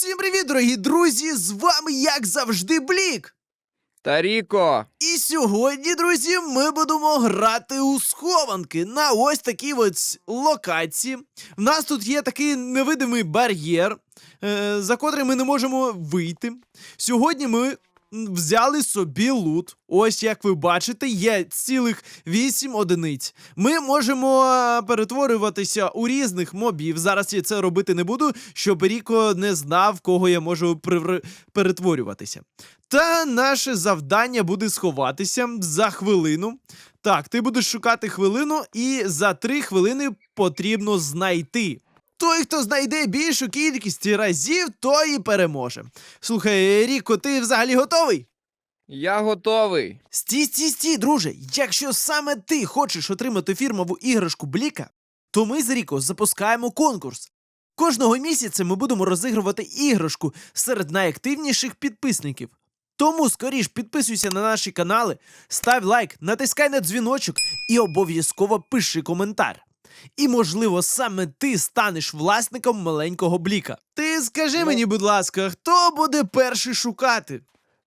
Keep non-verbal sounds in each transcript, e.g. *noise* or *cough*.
Всім привіт, дорогі друзі! З вами, як завжди, Блік! Таріко, І сьогодні, друзі, ми будемо грати у схованки на ось такій ось локації. У нас тут є такий невидимий бар'єр, е, за котрий ми не можемо вийти. Сьогодні ми взяли собі лут. Ось як ви бачите, є цілих 8 одиниць. Ми можемо е, перетворюватися у різних мобів. Зараз я це робити не буду, щоб Ріко не знав, кого я можу привр- перетворюватися. Та наше завдання буде сховатися за хвилину. Так, ти будеш шукати хвилину, і за три хвилини потрібно знайти. Той, хто знайде більшу кількість разів, той і переможе. Слухай, Ріко, ти взагалі готовий? я готовий. Стій, стій, стій, друже. Якщо саме ти хочеш отримати фірмову іграшку Бліка, то ми з Ріко запускаємо конкурс. Кожного місяця ми будемо розігрувати іграшку серед найактивніших підписників. Тому скоріш підписуйся на наші канали, став лайк, натискай на дзвіночок і обов'язково пиши коментар. І, можливо, саме ти станеш власником маленького бліка. Ти скажи Ну- мені, будь ласка, хто буде перший шукати?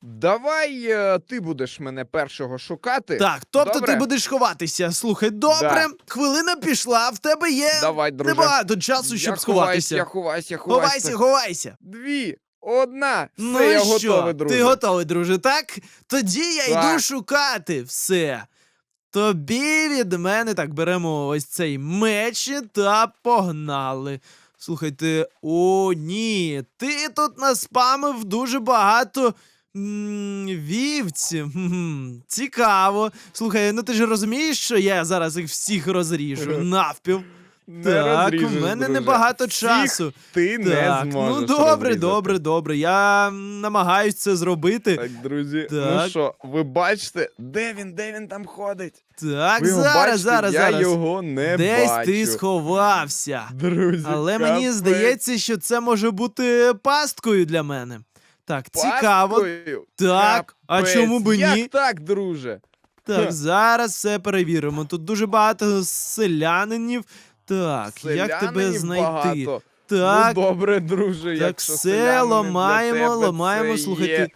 Давай е, ти будеш мене першого шукати. Так, тобто Добре? ти будеш ховатися. Слухай, добре, хвилина пішла, в тебе є Давай, друже. небагато часу, щоб я сховатися. Я ховаюся, я ховаюся. Ховайся, ховайся. Дві, одна. Все, ну я що? готовий, друже. Ти готовий, друже, так? Тоді я йду шукати все. Тобі від мене так беремо ось цей меч та погнали. Слухайте, о, ні, ти тут наспамив дуже багато. Хм, Цікаво. Слухай, ну ти ж розумієш, що я зараз їх всіх розріжу навпіл. Не Так, у мене небагато Всіх часу. Ти Так, не зможеш ну добре, розрізати. добре, добре. Я м, намагаюсь це зробити. Так, друзі, ну Так. що, ви бачите, де він, де він там ходить? Так, ви його зараз, бачите? зараз, я зараз. його не Десь бачу. ти сховався. Друзі, Але мені капець. здається, що це може бути пасткою для мене. Так, цікаво. Пасткою? Так, а Капець. чому би ні? Як так, друже? Так, Ха. зараз все перевіримо. Тут дуже багато селянинів. Так, як тебе знайти? багато. Так, ну, добре, друже, так якщо все ламаємо, ламаємо, слухайте.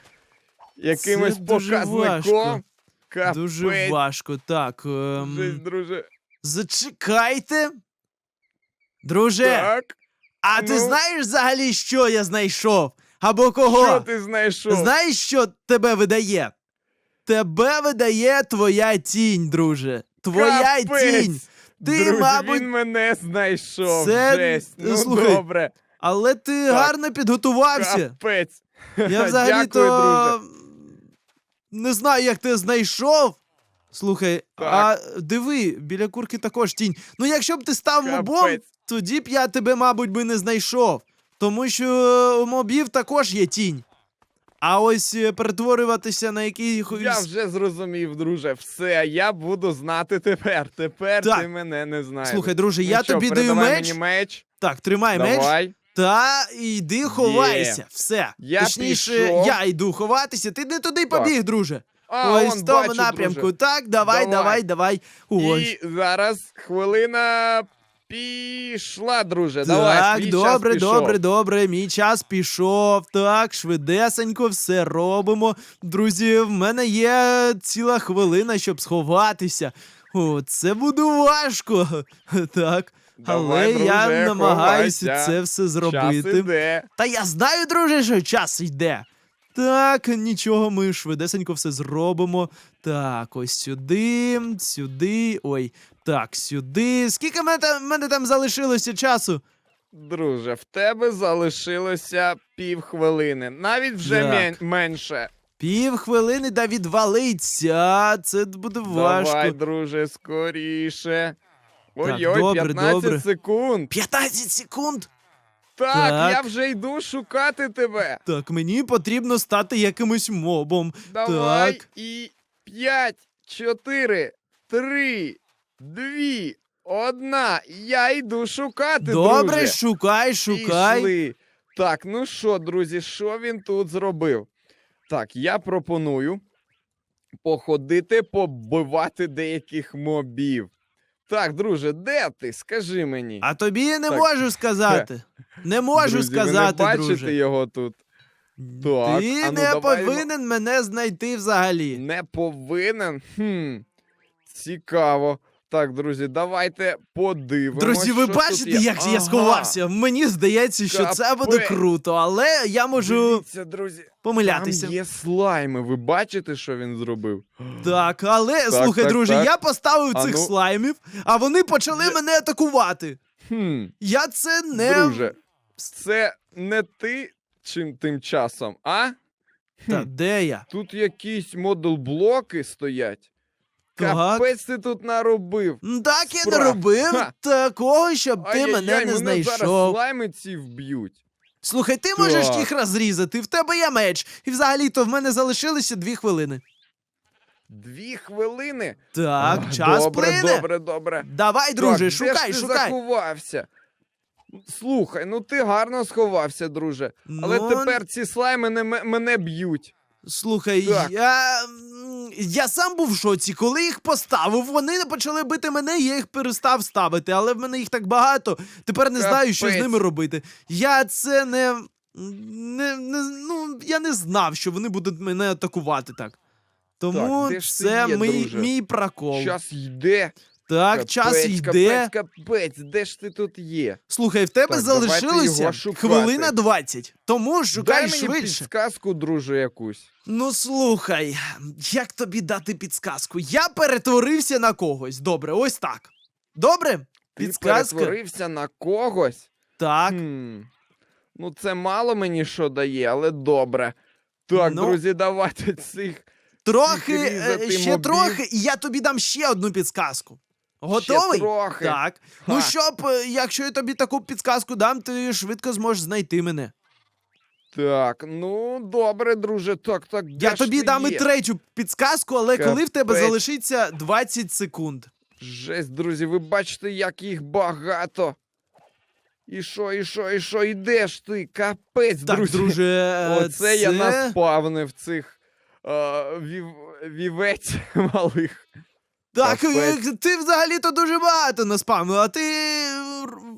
якимось це дуже важко. показником. Капець. дуже важко. Так. Ем... Жесть, друже. Зачекайте. Друже, Так, а ти ну? знаєш взагалі, що я знайшов? Або кого? що ти знайшов? Знаєш, що тебе видає? Тебе видає твоя тінь, друже. Твоя Капець. тінь. Ти, Друже, мабуть, він мене знайшов. це- Жесть. Ну, слухай, добре. але ти Так. гарно підготувався. Капець. Я *laughs* взагалі-то не знаю, як ти знайшов. Слухай, Так. а диви, біля курки також тінь. Ну, якщо б ти став мобом, тоді б я тебе, мабуть, би не знайшов. Тому що у мобів також є тінь. А ось е, перетворюватися на якийсь. Я вже зрозумів, друже. Все, я буду знати тепер. Тепер Так. ти мене не знаєш. Слухай, друже, Ну я що, тобі даю меч. мені меч. Так, тримай меч. Давай. Та йди ховайся. Все. Я Точніше, пішов. я йду ховатися. Ти не туди Так. побіг, друже. А, Ось он, в тому бачу, напрямку. друже. Так, давай, давай, Давай. давай. Ось. І зараз хвилина пішла, друже. Давай, так, твій добре, час пішов. добре, добре. Мій час пішов. Так, швидесенько все робимо. Друзі, в мене є ціла хвилина, щоб сховатися. О, це буде важко. *laughs* Так. Давай, Але я намагаюся ховайся. це все Час зробити. іде. Та я знаю, друже, що час йде. Так, нічого, ми швидесенько все зробимо. Так, ось сюди, сюди. Ой, так, сюди. Скільки мене там, мене там залишилося часу? Друже, в тебе залишилося півхвилини. Навіть вже Так. мен- менше. Пів хвилини да відвалиться. Це буде важко. Давай, друже, скоріше. Ой-ой, добре, 15 добре. секунд. 15 секунд. Так, Так. я вже йду шукати тебе. Так, мені потрібно стати якимось мобом. Давай Так. і 5, 4, 3, 2, 1. Я йду шукати, Добре, друже. шукай, шукай. Пішли. Так, ну що, друзі, що він тут зробив? Так, я пропоную походити, побивати деяких мобів. Так, друже, де ти? Скажи мені. А тобі я не Так. можу сказати. Не можу друзі, ви сказати, не бачите друже. його тут. Так, Ти а ну не давай, повинен мене знайти взагалі. Не повинен. Хм. Цікаво. Так, друзі, давайте подивимося. Друзі, ви що бачите, тут є. як я Ага. сховався? Мені здається, що це буде Капець. круто, але я можу Дивіться, друзі. помилятися. Там є слайми. Ви бачите, що він зробив? Так, але Так, слухай, так, друже, так. я поставив А цих ну. слаймів, а вони почали мене атакувати. Хм. Я це не. Друже, це не ти чим тим часом, а? Та де я? Тут якісь модул-блоки стоять. Так. Капець ти тут наробив. М, Так я не Справ. робив Ха. такого, щоб ти Ай-яй-яй, мене не зараз знайшов. слайми ці вб'ють. Слухай, ти можеш Так. їх розрізати, в тебе є меч. І взагалі-то в мене залишилося дві хвилини. Дві хвилини. Так, А, час добре, плине. добре, добре. Давай, друже, так, шукай, де ж ти шукай. заховався? Слухай, ну ти гарно сховався, друже. Але Ну, тепер ці слайми не, м- мене б'ють. Слухай, Так. я. м, Я сам був в шоці, коли їх поставив, вони почали бити мене, я їх перестав ставити, але в мене їх так багато. Тепер не знаю, що з ними робити. Я це не. не, не ну, я не знав, що вони будуть мене атакувати так. Тому Так, це є, мій, друже? мій прокол. Час йде. Так, час Капець, йде. Капець, капець, де ж ти тут є? Слухай, в тебе Так, давайте залишилося його шукати. хвилина 20. Тому шукай Дай мені швидше. підсказку, друже, якусь. Ну слухай, як тобі дати підсказку? Я перетворився на когось. Добре, ось так. Добре? Ти Підсказка. перетворився на когось? Так. Хм. Ну, це мало мені що дає, але добре. Так, Ну, друзі, давайте цих. Трохи, е, ще мобів. трохи, і я тобі дам ще одну підсказку. Готовий? Ще трохи. Так. Ну Ха. щоб, е, якщо я тобі таку підсказку дам, ти швидко зможеш знайти мене. Так, ну добре, друже. Так, так. де Я ж тобі ти дам і є? третю підсказку, але коли в тебе Капець. залишиться 20 секунд. Жесть, друзі, ви бачите, як їх багато. І що, і що, і що, ідеш ти? Капець, Так, друзі. друже, е, Оце я це- наспавнив цих е, вів... вівець *laughs* малих. Так, Капець. е, ти взагалі-то дуже багато наспамив, а ти. е,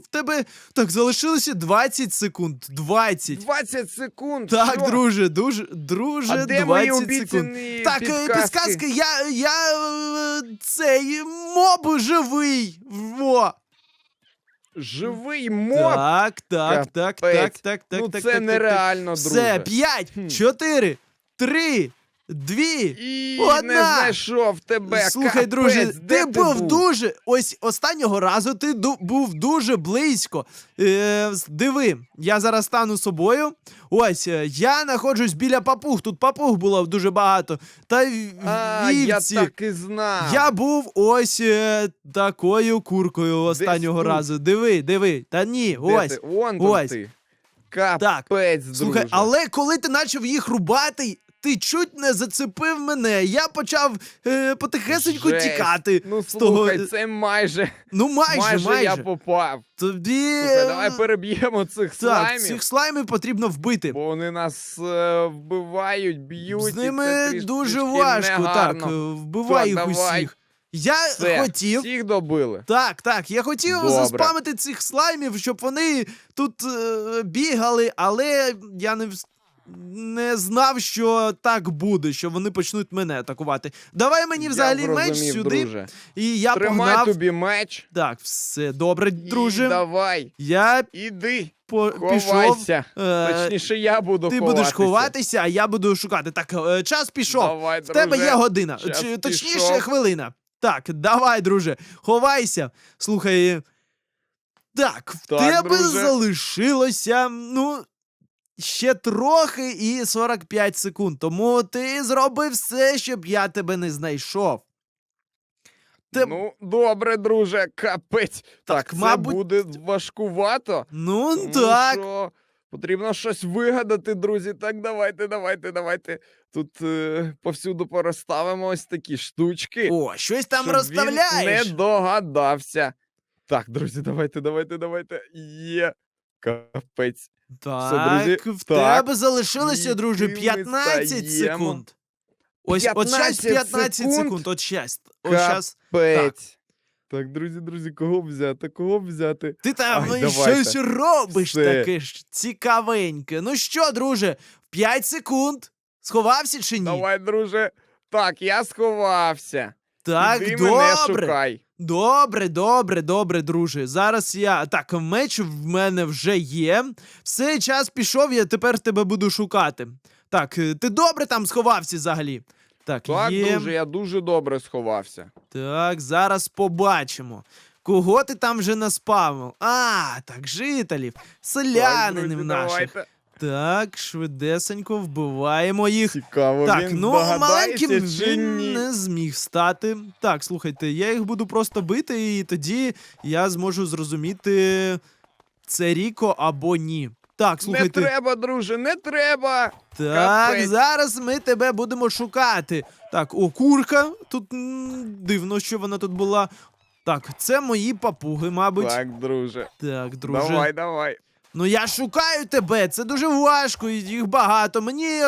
в тебе. Так, залишилося 20 секунд. 20. 20 секунд. Так, що? друже, дуже, друже, А де 20 мої секунд. Так, е, підказки? підсказки, я. я. цей моб живий. Во. Живий моб. Так, так, так, так, Капець. так, так, ну так. це так, нереально, так, друже. так. Все, 5, 4, 3, 2, І Одна. не знайшов тебе. Слухай, Капець, друже, де ти був дуже. Ось останнього разу ти ду- був дуже близько. Е, диви, я зараз стану собою. Ось, е, я знаходжусь біля папуг. Тут папуг було дуже багато. Та й А, я вівці. так і знав. Я був ось е, такою куркою останнього тут? разу. Диви, диви. Та ні, Де ось. ти? Вон там ось. ти. Капець, друже. Слухай, але коли ти почав їх рубати, ти чуть не зацепив мене. Я почав е, потихесеньку Жесть. тікати. Ну з того- це майже, Ну майже, майже, майже. я попав. Тобі. Слухай, давай переб'ємо цих Так, слаймів, цих слаймів потрібно вбити. бо вони нас е, вбивають, б'ють. З і це ними дуже важко, так. негарно. е, Вбивай Так, їх давай. усіх. Я Все, хотів. всіх добили. Так, так, я хотів Добре. заспамити цих слаймів, щоб вони тут е, бігали, але я не, вс- не знав, що так буде, що вони почнуть мене атакувати. Давай мені взагалі я меч зрозумів, сюди, друже. і я Тримай погнав. тобі меч. Так, все добре, І друже. давай, Я іди, по- пішов. ховайся. Е, Точніше, я буду ти ховатися. будеш ховатися, а я буду шукати. Так, е, час пішов. Давай, В тебе є година, час чи, точніше, пішов. хвилина. Так, давай, друже, ховайся. Слухай. Так, в Так, тебе друже. залишилося, ну, ще трохи і 45 секунд. Тому ти зробив все, щоб я тебе не знайшов. Ти... Ну, добре, друже, капець. Так, Так, це мабуть, буде важкувато. ну, Тому так. що потрібно щось вигадати, друзі. Так, давайте, давайте, давайте. Тут е, повсюду порозставимо ось такі штучки. О, щось там щоб розставляєш. Він не догадався. Так, друзі, давайте, давайте, давайте. Є. Капець. Так, друзі, в так. тебе залишилося, І друже, ми 15 стаємо. секунд. Ось, от щас 15 15 секунд, секунд? от щас. Ось щас. Капець. Так, друзі, друзі, кого взяти? Кого взяти? Ти там Ай, ну, давайте. щось робиш Все. таке ж цікавеньке. Ну що, друже, 5 секунд. Сховався чи ні? Давай, друже. Так, я сховався. Так, Іди мене добре. шукай. Добре, добре, добре, друже. Зараз я. Так, меч в мене вже є. Все, час пішов, я тепер тебе буду шукати. Так, е, ти добре там сховався взагалі? Так, Так, є. друже, я дуже добре сховався. Так, зараз побачимо. Кого ти там вже наспавив? А, так, жителів, Так, селянинів друзі, наших. давайте. Так, швидесенько вбиваємо їх. Цікаво, Так, він ну маленьким він не зміг стати. Так, слухайте, я їх буду просто бити, і тоді я зможу зрозуміти, це Ріко або ні. Так, слухайте. Не треба, друже, не треба. Так, Капець. зараз ми тебе будемо шукати. Так, о, курка. Тут м, дивно, що вона тут була. Так, це мої папуги, мабуть. Так, друже. Так, друже. Давай, давай. Ну я шукаю тебе, це дуже важко, їх багато. Мені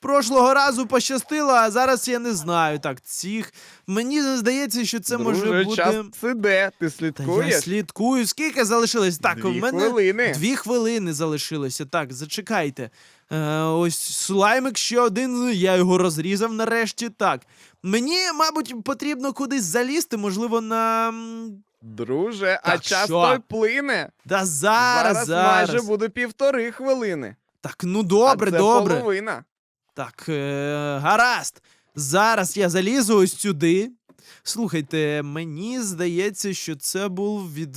прошлого разу пощастило, а зараз я не знаю. Так, цих. Мені здається, що це друже, може бути. час іде. Ти Та я слідкую. Скільки залишилось? Так, Дві у мене хвилини. дві хвилини залишилося. Так, зачекайте. Е, ось слаймик ще один, я його розрізав нарешті. Так. Мені, мабуть, потрібно кудись залізти, можливо, на. Друже, а час що? той плине. Да зараз, зараз. майже буде півтори хвилини. Так, ну добре, а це добре. половина. Так, е, гаразд. Зараз я залізу ось сюди. Слухайте, мені здається, що це був від.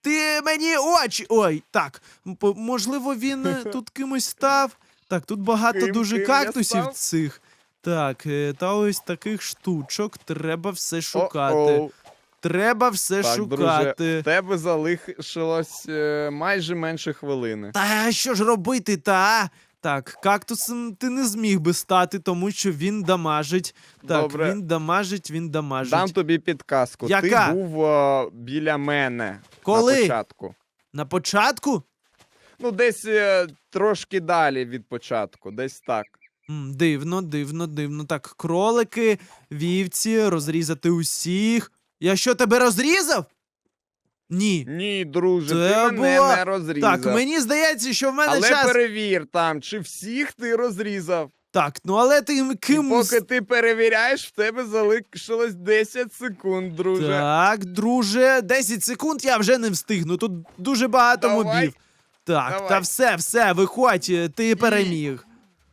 Ти мені очі. Ой, так. Можливо, він е, *laughs* тут кимось став. Так, тут багато Ким- дуже ким я кактусів став? цих. Так, е, та ось таких штучок треба все шукати. О-оу. Треба все Так, шукати. друже, в тебе залишилось е, майже менше хвилини. Та що ж робити, та? Так, кактусом ти не зміг би стати, тому що він дамажить. Так, Добре. він дамажить, він дамажить. Дам тобі підказку. Яка? Ти був е, біля мене Коли? на початку. На початку? Ну, десь е, трошки далі від початку, десь так. М, дивно, дивно, дивно. Так, кролики, вівці, розрізати усіх. Я що, тебе розрізав? Ні. Ні, друже, Це ти мене було- не розрізав. Так, мені здається, що в мене Але час. перевір там, чи всіх ти розрізав. Так, ну але ти І ким. поки ти перевіряєш, в тебе залишилось 10 секунд, друже. Так, друже, 10 секунд я вже не встигну. Тут дуже багато Давай. мобів. Так, Давай. та все, все, виходь, е, ти переміг.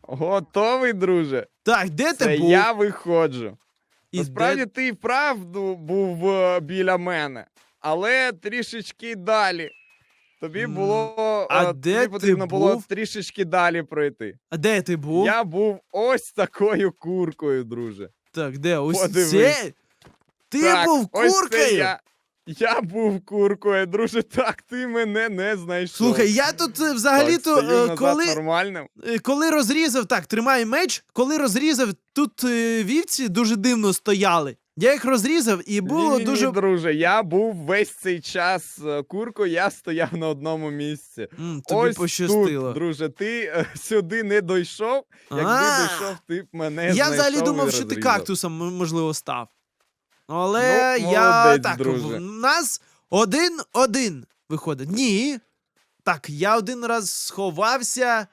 Готовий, друже? Так, де Це ти був? я виходжу. І Насправді де... ти і вправду був е, біля мене, але трішечки далі. Тобі було а тобі де потрібно ти було був? трішечки далі пройти. А де ти був? Я був ось такою куркою, друже. Так, де? Ось Подивись. це? Ти так, був ось це я. Я був куркою, друже. Так, ти мене не знайшов. Слухай, я тут е, взагалі-то, стою е, назад коли, е, коли розрізав, так, тримай меч, коли розрізав, тут е, вівці дуже дивно стояли. Я їх розрізав і було Ні-ні-ні, дуже. друже, я був весь цей час е, куркою, я стояв на одному місці. М, тобі Ось пощастило. тут, друже, ти е, сюди не дойшов. Якби А. дійшов, ти б мене Я знайшов взагалі і думав, що ти розрізав. кактусом м- можливо став. Але Ну, я молодець, так. друже. В нас один-один виходить. Ні. Так, я один раз сховався,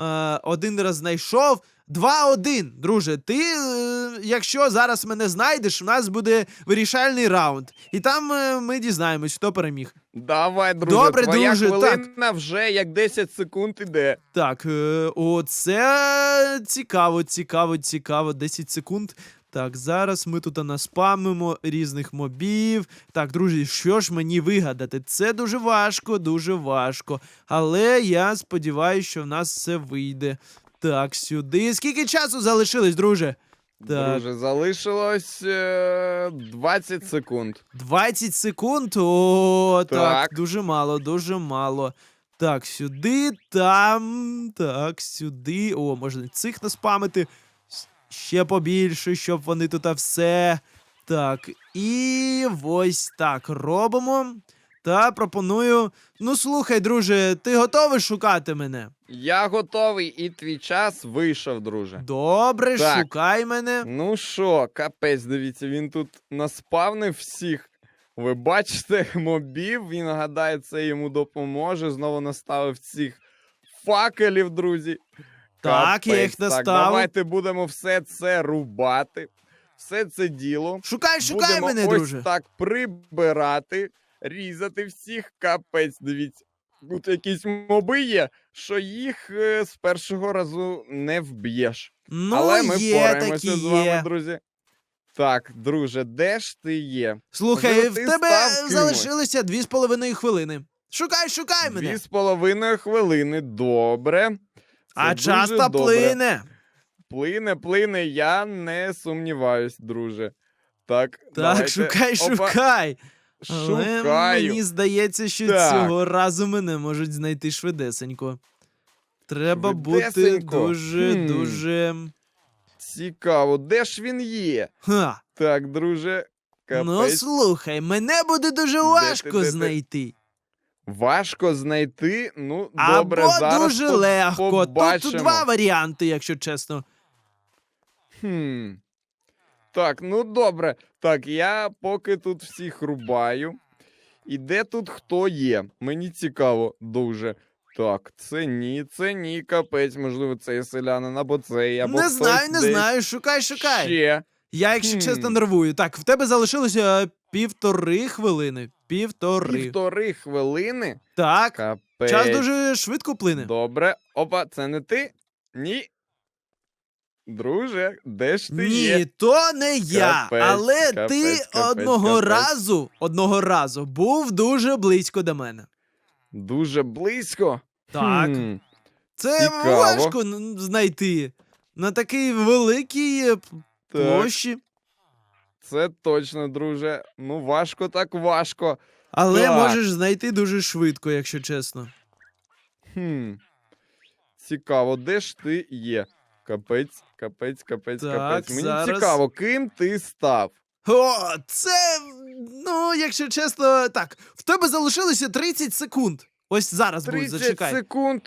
е, один раз знайшов. Два-один, друже. Ти, е, якщо зараз мене знайдеш, у нас буде вирішальний раунд. І там е, ми дізнаємось, хто переміг. Давай, друже, Добре, твоя друже, хвилина вже як 10 секунд іде. Так, е, оце цікаво, цікаво, цікаво. 10 секунд. Так, зараз ми тут наспамимо різних мобів. Так, друзі, що ж мені вигадати? Це дуже важко, дуже важко. Але я сподіваюся, що в нас все вийде. Так, сюди. Скільки часу залишилось, друже? Так. Друже, залишилось е, 20 секунд. 20 секунд. О, так. Так. дуже мало, дуже мало. Так, сюди, там, так, сюди. О, можна цих наспамити. Ще побільше, щоб вони тут все. Так, і ось так робимо. Та пропоную. Ну слухай, друже, ти готовий шукати мене? Я готовий, і твій час вийшов, друже. Добре, Так. шукай мене. Ну що, капець, дивіться, він тут наспавнив всіх. Ви бачите, *laughs* мобів, він гадає, це йому допоможе. Знову наставив цих факелів, друзі. Так, я їх Капець. Так, давайте будемо все це рубати. Все це діло. Шукай, шукай Будемо мене, ось друже. так прибирати, різати всіх. Капець, дивіться. Тут якісь моби є, що їх е, з першого разу не вб'єш. Ну, Але ми є впораємося з вами, є. друзі. Так, друже, де ж ти є? Слухай, Можливо, в ти тебе став кимось. залишилося дві з половиною хвилини. Шукай, шукай мене. Дві з половиною хвилини. Добре. А дуже час добре. плине. Плине, плине, я не сумніваюсь, друже. Так, Так, давайте. шукай, Опа, шукай. Але Шукаю. мені здається, що Так. цього разу мене можуть знайти швидесенько. Треба бути дуже, Хм. дуже. Цікаво, де ж він є? Ха. Так, друже. Капець. Ну слухай, мене буде дуже ти, важко де ти? знайти. Важко знайти. Ну, добре, Або зараз дуже по- легко. побачимо. Тут два варіанти, якщо чесно. Хм. Так, ну добре. Так, я поки тут всіх рубаю. І де тут хто є? Мені цікаво дуже. Так, це ні, це ні, капець, можливо, цей селянин, або цей, або не хтось знаю, не десь знаю. Шукай, шукай. Ще. Я, якщо Хм. чесно, нервую. Так, в тебе залишилося півтори хвилини. Півтори. Півтори хвилини. Так. Капець. Час дуже швидко плине. Добре. Опа, це не ти? Ні. Друже, де ж ти Ні, є? то не я. Капець, але капець, ти капець, одного капець. разу, одного разу був дуже близько до мене. Дуже близько. Так. Хм. Це цікаво. важко знайти на такій великій е, Так. площі. Це точно, друже. Ну, важко так важко. Але Так. можеш знайти дуже швидко, якщо чесно. Хм. Цікаво, де ж ти є? Капець, капець, капець, Так, капець. Мені зараз. цікаво, ким ти став? О, це. Ну, якщо чесно, так. В тебе залишилося 30 секунд. Ось зараз буде, 30 зачекай. секунд.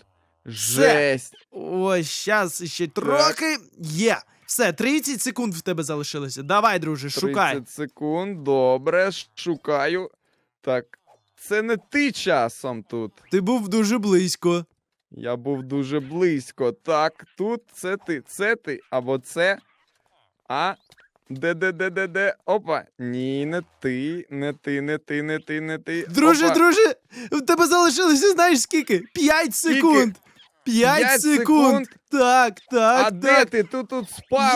Жесть. Ось, щас ще трохи є. Все, 30 секунд в тебе залишилося. Давай, друже, 30 шукай. секунд, добре, шукаю. Так, це не ти часом тут. Ти був дуже близько. Я був дуже близько. Так, тут це ти, це ти, або це. А. Де, де, де, де, де? Опа. Ні, не ти, не ти, не ти, не ти, не ти. Друже, Опа. друже, в тебе залишилося, знаєш скільки? 5 секунд. 5 П'ять секунд. секунд? Так, так, А де так. ти? Тут тут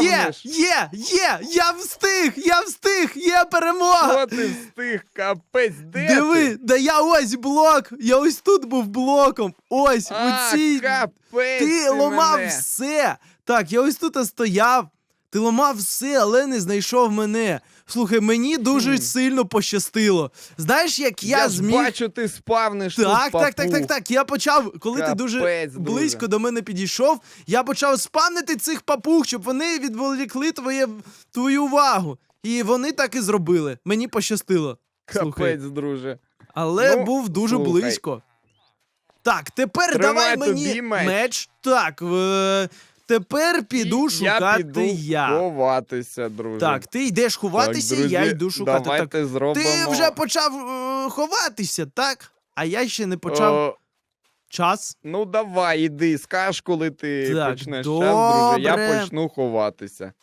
Є, є, є, я встиг, я встиг, є перемога. Що ти встиг? Капець, де Диви, ти? да я ось блок, я ось тут був блоком. Ось, А, у цій. капець Ти ламав мене. все. Так, я ось тут стояв. Ти ламав все, але не знайшов мене. Слухай, мені дуже сильно пощастило. Знаєш, як я, Я, зміг. бачу, ти спавниш тут, Так, так, так, так, так. Я почав, коли ти дуже Капець, близько до мене підійшов, я почав спамнити цих папуг, щоб вони відволікли твоє, твою увагу. І вони так і зробили. Мені пощастило. Слухай. Капець, друже. Але Ну, був дуже слухай. близько. Так, тепер Тримай давай тобі мені меч. Так, е, тепер піду І шукати я. Піду я. ховатися, друже. Так, ти йдеш ховатися, так, друзі, я йду шукати. Давайте Так, зробимо. ти вже почав е, ховатися, так? А я ще не почав О, час. ну давай, іди, скаж, коли ти Так, почнеш час, друже. Я почну ховатися.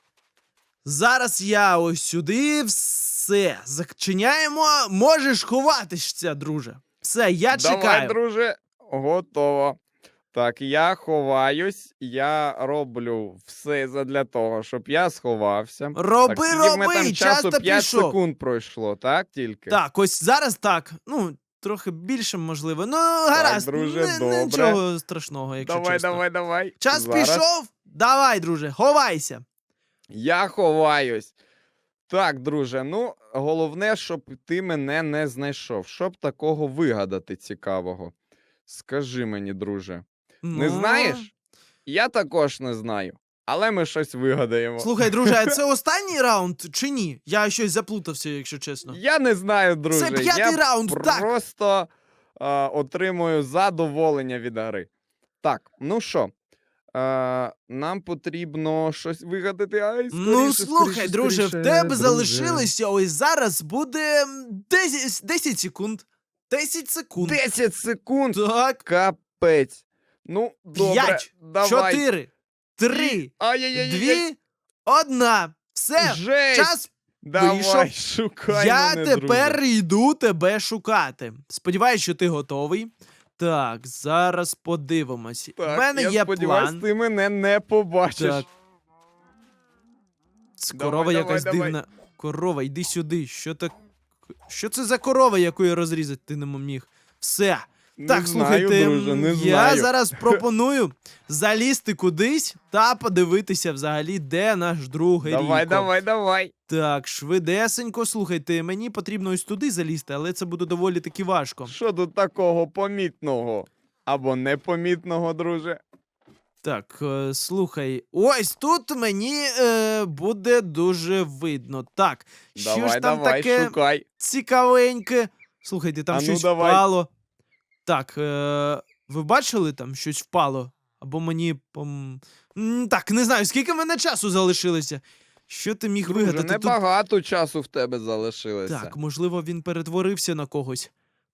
Зараз я ось сюди все зачиняємо. Можеш ховатися, друже. Все, я Давай, чекаю. друже, готово. Так, я ховаюсь, я роблю все задля того, щоб я сховався. Роби, так, роби, там часу та 5 пішов. секунд пройшло, так тільки? Так, ось зараз так. Ну, трохи більше, можливо. Ну, гаразд, друже, не- добре. нічого страшного, якщо давай, чесно. давай, давай. Час Зараз. пішов? Давай, друже, ховайся. Я ховаюсь. Так, друже, ну головне, щоб ти мене не знайшов. Щоб такого вигадати цікавого. Скажи мені, друже, не Ну, знаєш? Я також не знаю. Але ми щось вигадаємо. Слухай, друже, а це *laughs* останній раунд чи ні? Я щось заплутався, якщо чесно. Я не знаю, друже. Це п'ятий я раунд, так. просто е, отримую задоволення від гри. Так, ну що? Е, нам потрібно щось вигадати. Ай, скоріше, ну, слухай, скоріше, друже, в тебе друже. залишилося ось зараз буде м, 10, 10 секунд. 10 секунд. 10 секунд. Так, Капець. Ну, добре, П'ять, давай. 4, 3, Ай-яй-яй. 2, 1. Все, Жесть. час Давай, вийшов. шукай Я мене, тепер друже. йду тебе шукати. Сподіваюсь, що ти готовий. Так, зараз подивимось. У Так, мене я є сподіваюсь, план. ти мене не побачиш. Так. Ц- Давай, Корова давай, якась давай. дивна. Корова, йди сюди. Що так? Що це за корова, яку я розрізати ти не міг? Все. Не так, знаю, слухайте, друже, не я знаю. зараз пропоную залізти кудись та подивитися взагалі, де наш другий Давай, Ріко. давай, давай. Так, швидесенько, слухайте, мені потрібно ось туди залізти, але це буде доволі таки важко. Що тут такого помітного? Або непомітного, друже? Так, е, слухай, ось тут мені е, буде дуже видно. Так, що давай, ж там давай, таке шукай. цікавеньке? Слухайте, там А ну, щось давай. впало. Так, е, ви бачили там щось впало? Або мені. Пом... М, Так, не знаю, скільки в мене часу залишилося. Що ти міг Друже, вигадати? Тут... небагато часу в тебе залишилося. Так, можливо, він перетворився на когось.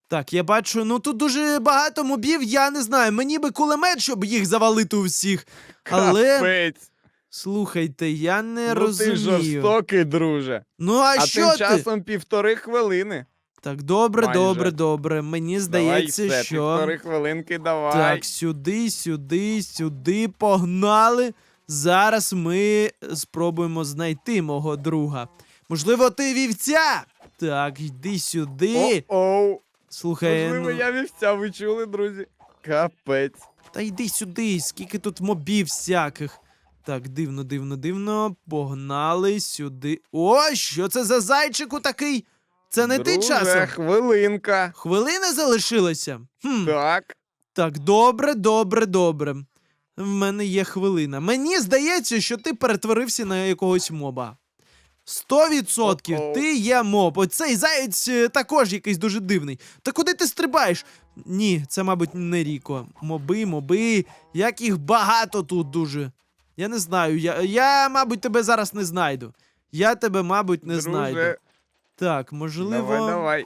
Так, я бачу, ну тут дуже багато мобів, я не знаю. Мені би кулемет, щоб їх завалити усіх. Але Капець. слухайте, я не ну, ти жорстокий, друже. Ну а, А, що тим ти? часом півтори хвилини. Так, добре, Майже. добре, добре. Мені здається, давай, все, що. півтори хвилинки давай. Так, сюди, сюди, сюди, погнали. Зараз ми спробуємо знайти мого друга. Можливо, ти вівця? Так, йди сюди. О-оу. Слухай, Можливо, ну, я вівця, ви чули, друзі? Капець. та йди сюди, скільки тут мобів всяких. Так, дивно, дивно, дивно. Погнали сюди. О, що це за зайчику такий? Це не ти Друже, часом. хвилинка. Хвилини залишилося? Хм. Так. Так, добре, добре, добре. В мене є хвилина. Мені здається, що ти перетворився на якогось моба. Сто відсотків О-о. ти є моб. Оцей заєць е, також якийсь дуже дивний. Та куди ти стрибаєш? Ні, це, мабуть, не Ріко. Моби, моби, як їх багато тут дуже. Я не знаю. Я, я мабуть, тебе зараз не знайду. Я тебе, мабуть, не Друже, знайду. Так, можливо. Давай, давай.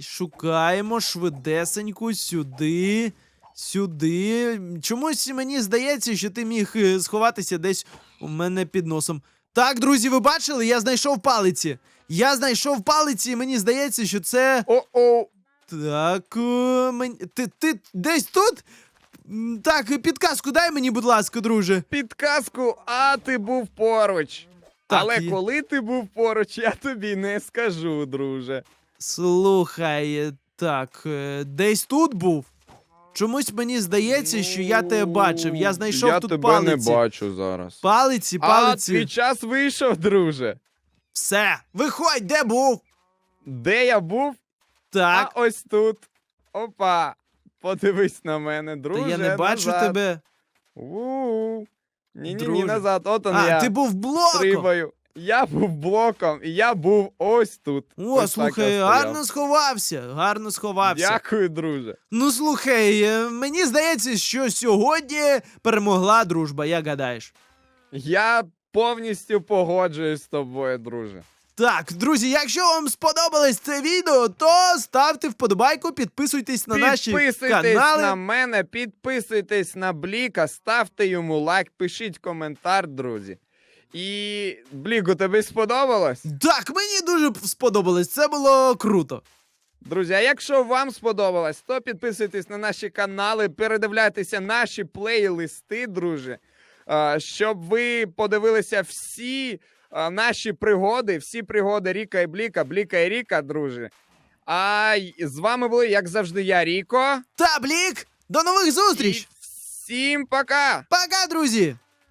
Шукаємо швидесеньку сюди, сюди. Чомусь мені здається, що ти міг е, сховатися десь у мене під носом. Так, друзі, ви бачили? Я знайшов палиці. Я знайшов палиці, і мені здається, що це. О-оу. Так. е, Мені... Ти, ти десь тут? Так, підказку дай мені, будь ласка, друже. Підказку, а ти був поруч. Так, Але є. коли ти був поруч, я тобі не скажу, друже. Слухай, так, е, десь тут був. Чомусь мені здається, що я тебе бачив. Я знайшов я тут тебе палиці. не бачу зараз. Палиці, А, палиці. твій час вийшов, друже. Все, виходь, де був? Де я був? Так, А ось тут. Опа. Подивись на мене, друже. та я не бачу назад. тебе. У-у. Ні-ні-ні, Друже. назад. От он А, я. ти був блоком. Стрибаю. Я був блоком, і я був ось тут. О, Ось так слухай, я гарно сховався, гарно сховався. Дякую, друже. Ну слухай, е, мені здається, що сьогодні перемогла дружба, як гадаєш. Я повністю погоджуюсь з тобою, друже. Так, друзі, якщо вам сподобалось це відео, то ставте вподобайку, підписуйтесь на наші Підписуйтесь канали. на мене, підписуйтесь на Бліка, ставте йому лайк, пишіть коментар, друзі. І Бліку, тобі сподобалось? Так, мені дуже сподобалось, це було круто. Друзі, а якщо вам сподобалось, то підписуйтесь на наші канали, передивляйтеся наші плейлисти, друже, а, щоб ви подивилися всі наші пригоди, всі пригоди Ріка і Бліка, Бліка і Ріка, друже. А з вами були, як завжди, я, Ріко. Та, Блік, до нових І зустріч! всім пока! Пока, друзі!